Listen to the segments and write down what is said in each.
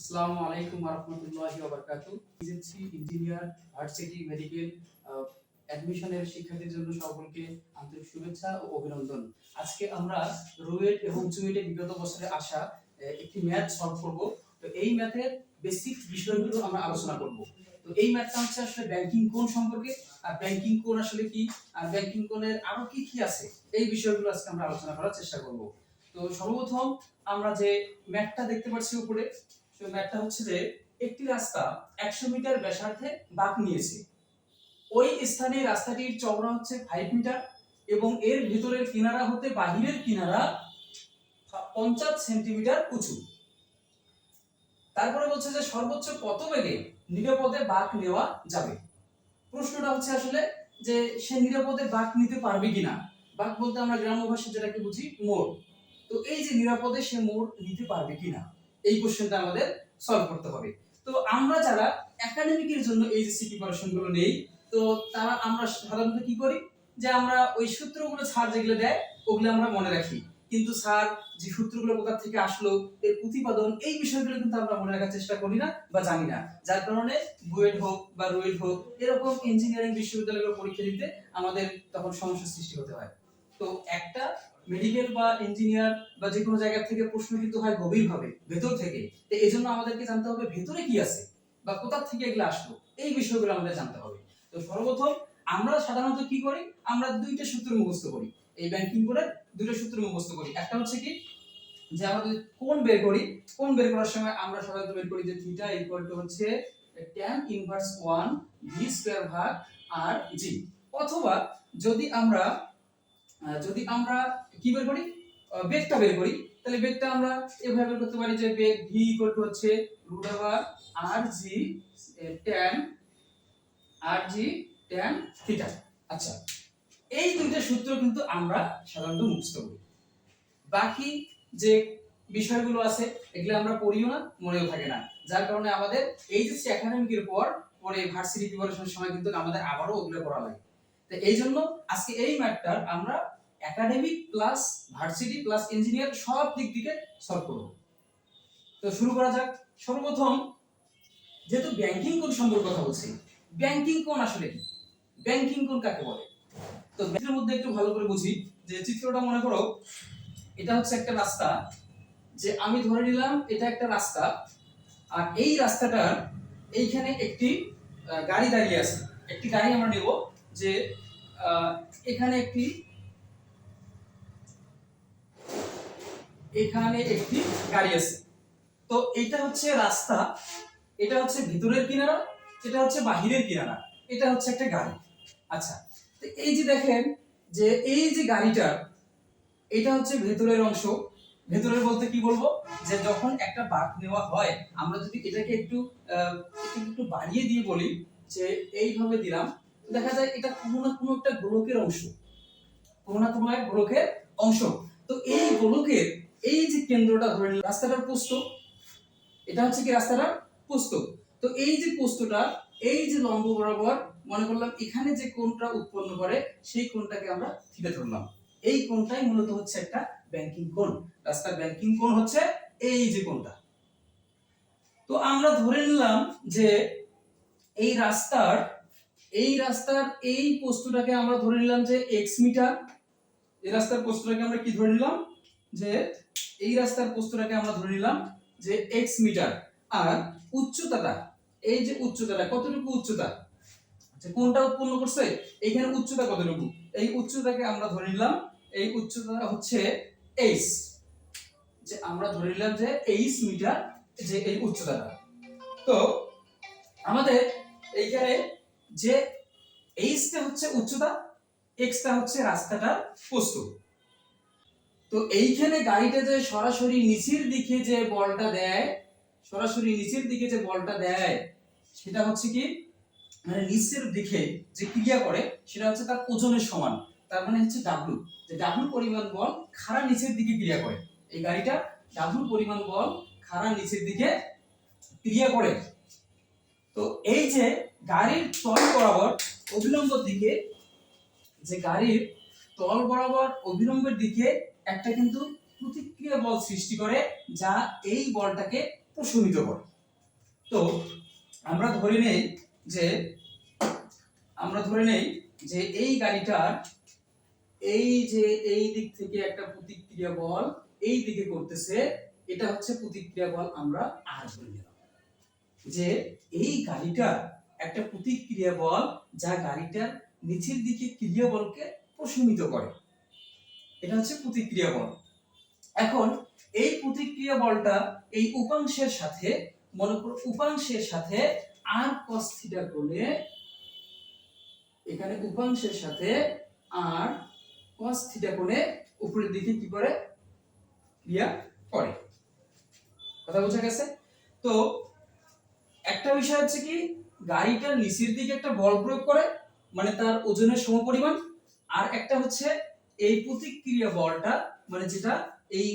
আসসালামু আলাইকুম রহমতুল্লাহি ওবারকাতু এজেন্সি, ইঞ্জিনিয়ার, ভার্সিটি, মেডিকেল অ্যাডমিশনের শিক্ষার্থীদের জন্য সকলকে আন্তরিক শুভেচ্ছা ও অভিনন্দন। আজকে আমরা রুয়েট এবং জুয়েটে বিগত বছরে আসা একটি ম্যাথ সলভ করব। তো এই ম্যাথের বেসিক বিষয়গুলো আমরা আলোচনা করব। তো এই ম্যাথটা হচ্ছে আসলে ব্যাংকিং কোন সম্পর্কে। আর ব্যাংকিং কোন আসলে কি? আর ব্যাংকিং কোনের আরও কি কি আছে? এই বিষয়গুলো আজকে আমরা আলোচনা করার চেষ্টা করব। তো সর্বপ্রথম আমরা যে ম্যাথটা দেখতে পাচ্ছি উপরে তো ম্যাথটা হচ্ছে যে একটি রাস্তা একশো মিটার ব্যাসার্ধে বাঁক নিয়েছে। ওই স্থানে রাস্তাটির চওড়া হচ্ছে ফাইভ মিটার এবং এর ভিতরের কিনারা হতে বাহিরের কিনারা পঞ্চাশ সেন্টিমিটার উঁচু। তারপরে বলছে যে সর্বোচ্চ কত বেগে নিরাপদে বাঁক নেওয়া যাবে? প্রশ্নটা হচ্ছে আসলে যে সে নিরাপদে বাঁক নিতে পারবে কিনা? বাঁক বলতে আমরা গ্রাম্য ভাষায় যেটাকে বুঝি মোড়। তো এই যে নিরাপদে সে মোড় নিতে পারবে কিনা? এই কোশ্চেনটা আমাদের সলভ করতে হবে। তো আমরা যারা একাডেমিকের জন্য এই যে প্রিপারেশনগুলো নেই, তো তারা আমরা সাধারণত কি করি? যে আমরা ওই সূত্রগুলো স্যার যেগুলো দেয়, ওগুলো আমরা মনে রাখি। কিন্তু স্যার যে সূত্রগুলো কোথা থেকে আসলো, এর প্রতিপাদন, এই বিষয়গুলো কিন্তু আমরা মনে রাখার চেষ্টা করি না বা জানি না। যার কারণে বুয়েট হোক বা রুয়েট হোক, এরকম ইঞ্জিনিয়ারিং বিশ্ববিদ্যালয়ের পরীক্ষা দিতে আমাদের তখন সমস্যার সৃষ্টি হতে হয়। তো একটা মেডিকেল বা ইঞ্জিনিয়ার বা যে কোনো জায়গা থেকে প্রশ্ন কিন্তু হয় গভীরভাবে, ভেতর থেকে, তো এই জন্য আমাদেরকে জানতে হবে ভেতরে কি আছে বা কোথা থেকে এগুলো আসলো, এই বিষয়গুলো আমাদের জানতে হবে। তো সর্বপ্রথম আমরা সাধারণত কি করি? আমরা দুইটা সূত্র মুখস্থ করি, এই ব্যাংকিং করে দুইটা সূত্র মুখস্থ করি। একটা হচ্ছে কি? যে আমরা কোন বের করি কোন বের করার সময় আমরা সাধারণত বের করি যে থিটা ইকুয়াল টু হচ্ছে tan ইনভার্স 1 ভি স্কয়ার ভাগ আর জি অথবা যদি আমরা যদি আমরা কি বের করি? বেগটা বের করি। তাহলে বেগটা আমরা এভাবে বের করতে পারি যে বেগ ভি ইকুয়াল টু হচ্ছে root over R G tan R G tan theta আচ্ছা এই দুইটা সূত্র কিন্তু আমরা সাধারণত মুখস্থ করি। বাকি যে বিষয়গুলো আছে, এগুলো আমরা পড়িও না, মনেও থাকে না। যার কারণে আমাদের এই যে একাডেমিকের পর পরে ভার্সিটি প্রিপারেশনের সময় কিন্তু আমাদের আবারও ওগুলো পড়া লাগে। তো এই জন্য আজকে এই ম্যাটটার আমরা academic plus varsity plus engineer সব দিক থেকে সলভ করব। তো শুরু করা যাক। সর্বপ্রথম, যেহেতু ব্যাংকিং কোন সম্পর্কে কথা বলছি ব্যাংকিং কোন আসলে ব্যাংকিং কোন কাকে বলে? তো ব্যাংকের মধ্যে একটু ভালো করে বুঝি, যে চিত্রটা মনে করো, এটা হচ্ছে একটা রাস্তা, যে আমি ধরে নিলাম এটা একটা রাস্তা, আর এই রাস্তাটার এইখানে একটি গাড়ি দাঁড়িয়ে আছে। একটি গাড়ি আমরা নেব যে এখানে একটি এখানে একটি গাড়ি আছে। তো এটা হচ্ছে রাস্তা, এটা হচ্ছে ভিতরের কিনারা, এটা হচ্ছে বাহিরের কিনারা, এটা হচ্ছে একটা গাড়ি। আচ্ছা তো এই যে দেখেন যে এই যে গাড়িটা, এটা হচ্ছে ভেতরের অংশ। ভেতরের বলতে কি বলব? যে যখন একটা বাঘ নেওয়া হয়, আমরা যদি এটাকে একটু একটু বাড়িয়ে দিয়ে বলি, যে এইভাবে দিলাম দেখা যায় এটা কোনো না কোনো একটা গোলকের অংশ। কোনো না কোনো এক গোলকের অংশ। তো এই গোলকের এই যে কেন্দ্রটা ধরে নিলাম, রাস্তাটার পোস্ত, এটা হচ্ছে কি রাস্তাটার পোস্ত? তো এই যে পোস্তটা, এই যে লম্ব বরাবর, মনে করলাম এখানে যে কোণটা উৎপন্ন করে, সেই কোণটাকে আমরা থিটা ধরলাম। এই কোণটাই মূলত হচ্ছে একটা ব্যাংকিং কোণ। রাস্তার ব্যাংকিং কোণ হচ্ছে এই যে কোণটা। তো আমরা ধরে নিলাম যে এই রাস্তার এই রাস্তার এই পোস্তটাকে আমরা ধরে নিলাম যে এক্স মিটার এই রাস্তার পোস্তটাকে আমরা কি ধরে নিলাম? যে এই রাস্তার পোস্তটাকে আমরা ধরে নিলাম যে এক্স মিটার। আর উচ্চতাটা, এই যে উচ্চতাটা, কতটুকু উচ্চতা? আচ্ছা কোনটা উৎপন্ন করছে? এইখানে উচ্চতা কতটুকু? এই উচ্চতাকে আমরা ধরে নিলাম, এই উচ্চতা হচ্ছে এইচ যে আমরা ধরে নিলাম যে এইচ মিটার যে এই উচ্চতাটা। তো আমাদের এইখানে যে এইচটা হচ্ছে উচ্চতা এক্সটা হচ্ছে রাস্তাটার প্রস্থ তো এইখানে গাড়িটা যে সরাসরি নিচের দিকে যে বলটা দেয়, সরাসরি নিচের দিকে যে বলটা দেয়, সেটা হচ্ছে কি মানে নিচের দিকে যে ক্রিয়া করে, সেটা হচ্ছে তার ওজনের সমান। তার মানে হচ্ছে ডাব্লু যে ডাব্লু পরিমাণ বল খাড়া নিচের দিকে ক্রিয়া করে। এই গাড়িটা ডাব্লু পরিমাণ বল খাড়া নিচের দিকে ক্রিয়া করে। তো এই যে গাড়ির তল বরাবর অভিলম্ব দিকে, যে গাড়ির তল বরাবর অভিলম্বের দিকে একটা কিন্তু প্রতিক্রিয়া বল সৃষ্টি করে যা এই বলটাকে প্রশমিত করে। তো আমরা ধরে নেই যে, আমরা ধরে নেই যে এই গাড়িটার এই যে এই দিক থেকে একটা প্রতিক্রিয়া বল এই দিকে করতেছে, এটা হচ্ছে প্রতিক্রিয়া বল আমরা আর ধরে নিলাম। যে এই গাড়িটার একটা প্রতিক্রিয়া বল যা গাড়িটার নিচের দিকে ক্রিয়া বলকে প্রশমিত করে। এটা হচ্ছে প্রতিক্রিয়া বল। এখন এই প্রতিক্রিয়া বলটা এই উপাংশের সাথে, মনে করো উপাংশের সাথে আর cos থিটা কোণে এখানে উপাংশের সাথে আর cos থিটা কোণে উপরের দিকে কি করে? ক্রিয়া করে। কথা বোঝা গেছে? তো একটা বিষয় হচ্ছে কি গাড়িটার নিচের দিকে একটা বল প্রয়োগ করে মানে তার ওজনের সমপরিমাণ, আর একটা হচ্ছে এই প্রতিক্রিয়া বলটা মানে যেটা এই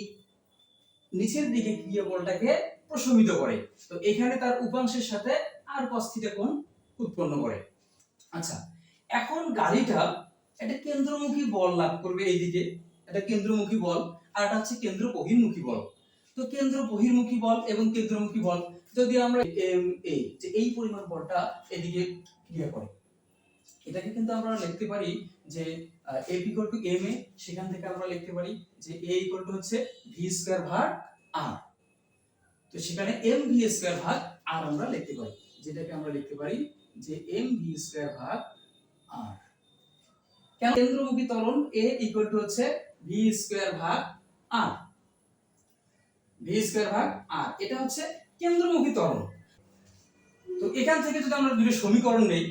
নিচের দিকে ক্রিয়া বলটাকে প্রশমিত করে। তো এখানে তার উপাংশের সাথে আর থিটা কোণ উৎপন্ন করে। আচ্ছা এখন গাড়িটা একটা কেন্দ্রমুখী বল লাভ করবে এইদিকে, একটা কেন্দ্রমুখী বল, আর এটা হচ্ছে কেন্দ্র বহির্মুখী বল। তো কেন্দ্র বহির্মুখী বল এবং কেন্দ্রমুখী বল, যদি আমরা এম এ যে এই পরিমাণ বলটা এদিকে ক্রিয়া করে। এটাকে কিন্তু আমরা লিখতে পারি যে A equal to M A সেখান থেকে আমরা লিখতে পারি যে এ ইকুয়াল টু হচ্ছে ভি স্কয়ার ভাগ আর তো সেখানে এম ভি স্কয়ার ভাগ আর আমরা লিখতে পারি, যেটাকে আমরা লিখতে পারি যে এম ভি স্কয়ার ভাগ আর কেন কেন্দ্রমুখী ত্বরণ এ ইকুয়াল টু হচ্ছে ভি স্কয়ার ভাগ আর ভি স্কয়ার ভাগ আর এটা হচ্ছে কেন্দ্রমুখী ত্বরণ। তো এখান থেকে যদি আমরা দুটো সমীকরণ নেই,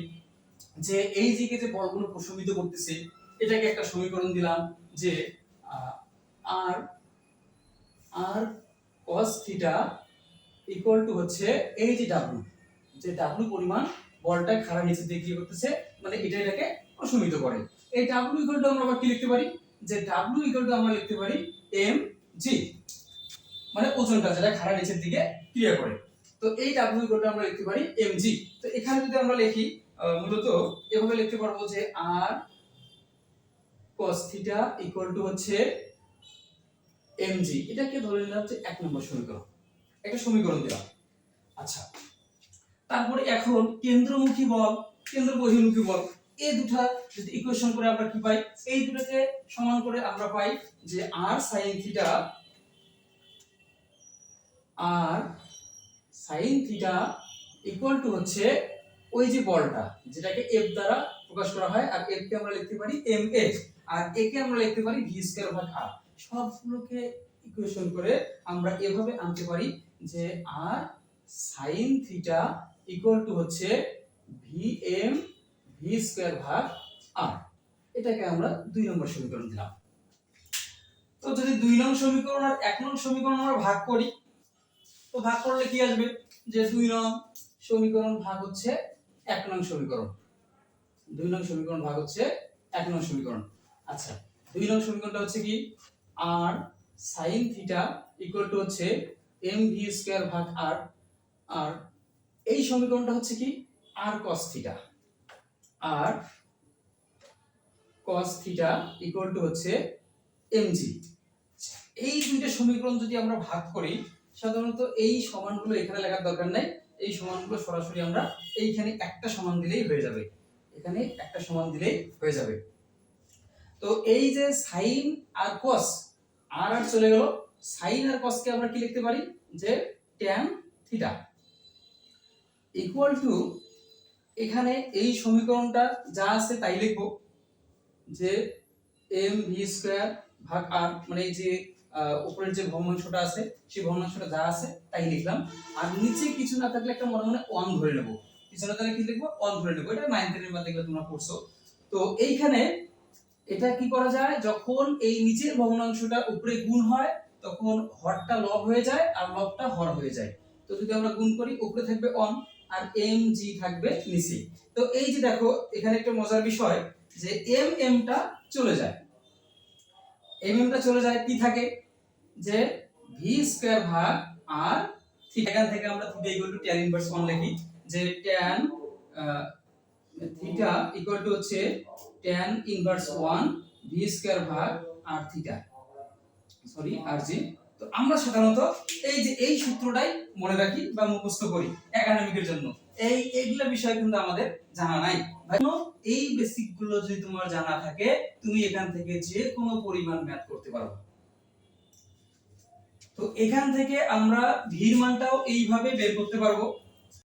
যে এই দিকে যে বলগুলো প্রশমিত করতেছে এটাকে একটা সমীকরণ দিলাম যে আর R cos theta equal to হচ্ছে এই যে ডাব্লু যে ডাব্লু পরিমাণ বলটা খাড়া নিচে দিয়ে কি করতেছে মানে এটা এটাকে প্রশমিত করে। এই ডাব্লু ইকুয়াল টু আমরা আবার কি লিখতে পারি? যে ডাব্লু ইকুয়াল টু আমরা লিখতে পারি এম জি মানে ওজনটা যেটা খাড়া নিচের দিকে ক্রিয়া করে। তো এই ডাব্লু ইকুয়াল টু আমরা লিখতে পারি এম জি তো এখানে যদি আমরা লিখি মূলত এভাবে লিখতে পারব যে R cos theta equal to হচ্ছে mg এটাকে ধরে নিলাম যে এক নম্বর সমীকরণ। একটা সমীকরণ দিলাম আচ্ছা তারপরে এখন কেন্দ্রমুখী বল কেন্দ্র বহির্মুখী বল এই দুটা যদি ইকুয়েশন করে আমরা কি পাই? এই দুটাকে সমান করে আমরা পাই যে r sin theta R sin theta equal to হচ্ছে ওই যে বলটা, যেটাকে f দ্বারা প্রকাশ করা হয়, আর f কে আমরা লিখতে পারি ma আর a কে আমরা লিখতে পারি v স্কয়ার ভাগ r সবগুলোকে ইকুয়েশন করে আমরা এভাবে আনতে পারি যে r sin theta equal to হচ্ছে vm v স্কয়ার ভাগ r এটাকে আমরা দুই নম্বর সমীকরণ দিলাম। তো যদি দুই নং সমীকরণ আর এক নং সমীকরণ আমরা ভাগ করি, তো ভাগ করলে কি আসবে? যে দুই নং সমীকরণ ভাগ হচ্ছে এক নং সমীকরণ। দুই নং সমীকরণ ভাগ হচ্ছে এক নং সমীকরণ। আচ্ছা দুই নং সমীকরণটা হচ্ছে কি? R sine theta equal to হচ্ছে এম ভি স্কয়ার ভাগ আর আর এই সমীকরণটা হচ্ছে কি? R cos theta R cos theta equal to হচ্ছে এমজি এই দুইটা সমীকরণ যদি আমরা ভাগ করি, সাধারণত এই সমানগুলো এখানে লেখার দরকার নাই, এই সমানগুলো সরাসরি আমরা এইখানে একটা সমান দিলেই হয়ে যাবে। এখানে একটা সমান দিলেই হয়ে যাবে। তো এই যে সাইন আর কস আর আর চলে গেল। সাইন আর কসকে আমরা কি লিখতে পারি? যে ট্যান থিটা ইকুয়াল টু এখানে এই সমীকরণটা যা আছে তাই লিখব যে এম ভি স্কোয়ার ভাগ আর মানে যে উপরের যে ভগ্নাংশটা আছে, সেই ভগ্নাংশটা যা আছে তাই লিখলাম। আর নিচে কিছু না থাকলে একটা মনে মনে ওয়ান ধরে নেব। কিছু না থাকলে কি লিখব? ওয়ান ধরে নেব। এটা নাইন টেনের মধ্যে দেখলে তোমরা পড়ছো। তো এইখানে এটা কি করা যায়? যখন এই নিচের ভগ্নাংশটা উপরে গুণ হয়, তখন হরটা লব হয়ে যায় আর লবটা হর হয়ে যায়। তো যদি আমরা গুণ করি, উপরে থাকবে অন আর এম জি থাকবে নিচে। তো এই যে দেখো, এখানে একটা মজার বিষয় যে এম এমটা চলে যায়। এম এমটা চলে যায় কি থাকে? যে ভি স্কয়ার ভাগ আর এখান থেকে আমরা theta equal to tan inverse 1 লিখি। যে tan থিটা ইকুয়াল টু হচ্ছে tan ইনভার্স 1 ভি স্কয়ার ভাগ আর থিটা সরি আর জি তো আমরা সাধারণত এই যে এই সূত্রটাই মনে রাখি বা মুখস্থ করি একাডেমিকের জন্য। এই এগুলো বিষয় কিন্তু আমাদের জানা নাই। এই বেসিকগুলো যদি তোমার জানা থাকে, তুমি এখান থেকে যে কোনো পরিমাণ ম্যাথ করতে পারো। তো এখান থেকে আমরা ভির মানটাও এইভাবে বের করতে পারব।